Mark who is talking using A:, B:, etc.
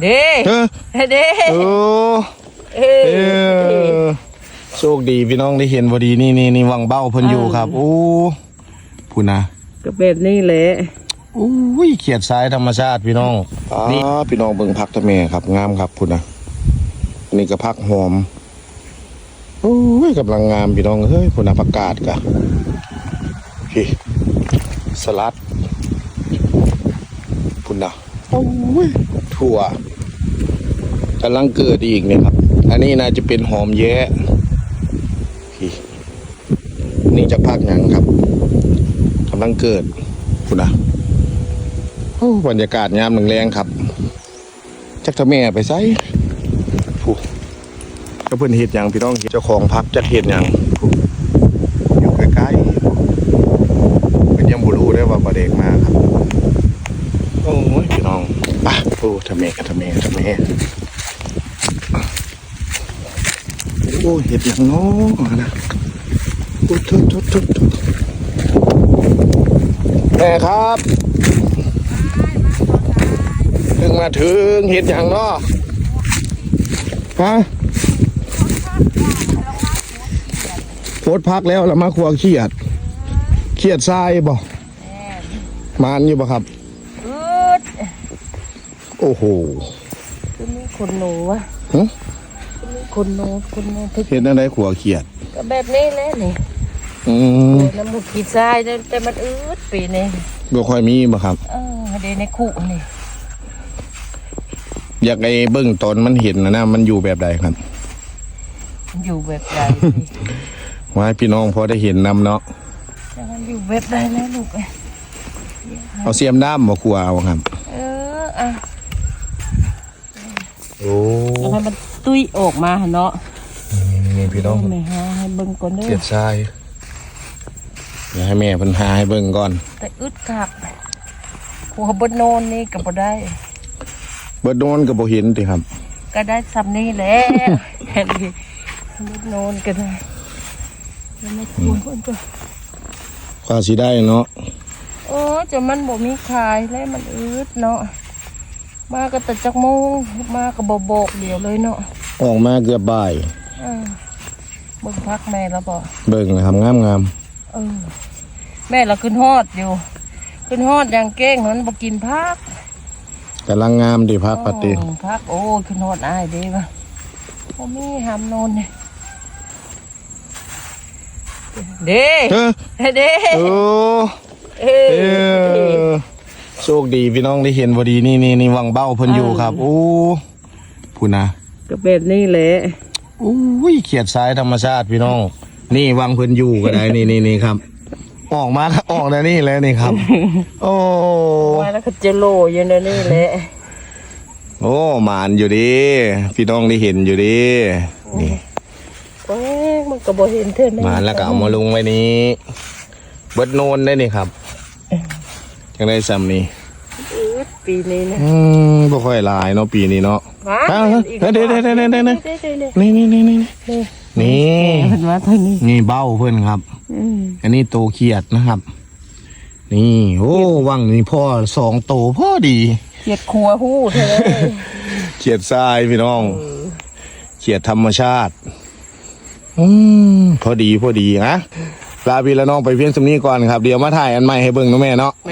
A: เด้
B: เออ
A: เด้
B: โอ้
A: เอ้
B: เออโชคดีพี่น้องได้เห็นพอดีนี่นี่นี่วังเบ้าเพิ่นอยู่ครับโอ้พูนะ
A: ก็แบบนี้แหละ
B: อุ้ยเขียดสายธรรมชาติพี่น้องนี่พี่น้องเบิ่งพักตะเมครับงามครับพูนะอันนี่ก็พักหอมโอ้ยกำลังงามพี่น้องเฮ้ยพูนะผักกาดกะพี่สลัดพูนะโอ้ย ถั่วกำลังเกิดอีกเนี่ยครับ อันนี้น่าจะเป็นหอมแย้นี่จะพักหยังครับกำลังเกิดพูนะโอ้บรรยากาศยามหนึ่งแรงครับ จักทะแม่ไปไสผู้ก็เพิ่อนเฮ็ดหยังพี่น้องเจ้าของพักจักเฮ็ดหยังผู้อยู่ใกล้ๆเพิ่นยังบ่รู้ได้ว่าบ่เด็กมาครับ โอ้ยพี่น้องไปโอ้ ทะแม่กับทะแม่ทะแม่โอ้ยเฮ็ดหยังน้อนะโอ้ทุทุทุทุแม่ครับเพิ่งมาถึงเห็ดอย่างเนาะฮะโพดพักแล้วแล้วมาครัวเขียดเขียดทรายบ่มานอยู่บ่ครับ
A: อืด
B: โอ้โห
A: คือมีคนหนูวะ
B: ฮะ
A: คือมีคนหนูคนหนูถึก
B: เห็ดนั่นได้ขัวเขียด
A: ก็แบบนี้แหละนี่
B: อืม
A: น้ำมุกขีดทรายแต่แต่มันอืดปีนี้
B: บ่ค่อยมีบ่ครับ
A: เออเดยวในคู่นี่
B: อยากไอ้เบิ้งตอนมันเห็นนะนะมันอยู่แบบใดครับ
A: มันอยู่แบบใดสิ
B: ไว้พี่น้องพอได้เห็นนำเนาะ
A: แต่มันอยู่แบบใดแล้วลูกเอ้ย
B: เอาเสียมด้ามบ่ครัวเอาครับ
A: เอออะ
B: โอ้
A: แล้วให้มันตุ้ยออกมาหั่นเนาะ
B: นี่พี่น้อง
A: ไม่หาให้เบิ่งก่อนเด้
B: เขี
A: อย
B: ดทรายเดี๋ยวให้แม่เพิ่นหาให้เบิ่งก่อน
A: แต่อึดคักหัวบนโนนนี่ก็บ่ได้
B: เบิดโดนก็บ่เห็นติครับ
A: ก็ได้ซ้ำนี่แหละเห็นดิบนโนนก็ได้แล้วไม่ควรเพิ่นก็
B: กว่าสิได้เนาะ
A: เออจะมันบ่มีขายแล้วมันอืดเนาะ มาก็แต่จักโมงมาก็บ่บอกเดียวเลยเนาะ
B: ออกมาเกือบบ่าย
A: เออเบิ่งพักแม่แล้วบ่
B: เบิ่งนะครับงามงาม
A: เออแม่เราขึ้นฮอดอยู่ ขึ้นฮอดอย่างเก้งมันบ่กินพัก
B: กำลังงามดีพักปฏิ
A: โอ้พักโอ้ยขึ้นฮอดอ้ายเด้ว่ะบ่มีหามโนนเนี่ยเด้
B: เออ
A: เด้
B: โอ้
A: เอ้
B: เออ โชคดีพี่น้องได้เห็นพอดีนี่นี่นี่วังเบ้าเพิ่นอยู่ครับโอ้พูนะ
A: ก็แบบนี้แหละ
B: อุ้ยเขียดสายธรรมชาติพี่น้อง นี่วังเพิ่นอยู่ก็ได้นี่นี่นี่ครับ ออกมาออกแล้วนี่แล้วนี่ครับ โอ้
A: มาแล้วก็เจโลอยู่ในนี่แหละ
B: โอ้หมานอยู่ดี พี่น้องได้เห็นอยู่ดีนี่
A: โอ้ยมันก็บ่เห็นเท่านั้น
B: หมานแล้วก็เอามาลงไว้นี้เบิดโนนได้นี่ครับ จังได้ซ้ำนี่
A: อืดปีนี้นะ
B: อืมบ่ค่อยหลายเนาะปีนี้เนาะ
A: ว้า
B: อ้าวเดี๋ยวเดี๋ยวเดี๋ยวเดี๋ยวเดี๋ยวเดี๋ยว
A: เดี๋ยวเดี๋ยวเดี๋ยว
B: นี่นี่นี่นี่นี่
A: เพิ่นมาทางนี้
B: นี่เบ้าเพื่อนครับ
A: อืม
B: อันนี้โตเขียดนะครับ นี่โอ้วังนี่พ่อสองโตพ่อดี
A: เกียดครัวหู้เธอเลย
B: เขียดทรายพี่น้องเขียดธรรมชาติอืมพอดีพอดีนะลาพี่และน้องไปเพียงสำนี้ก่อนครับ เดี๋ยวมาถ่ายอันใหม่ให้เบิ่งเนาะแม่เนาะ
A: แม่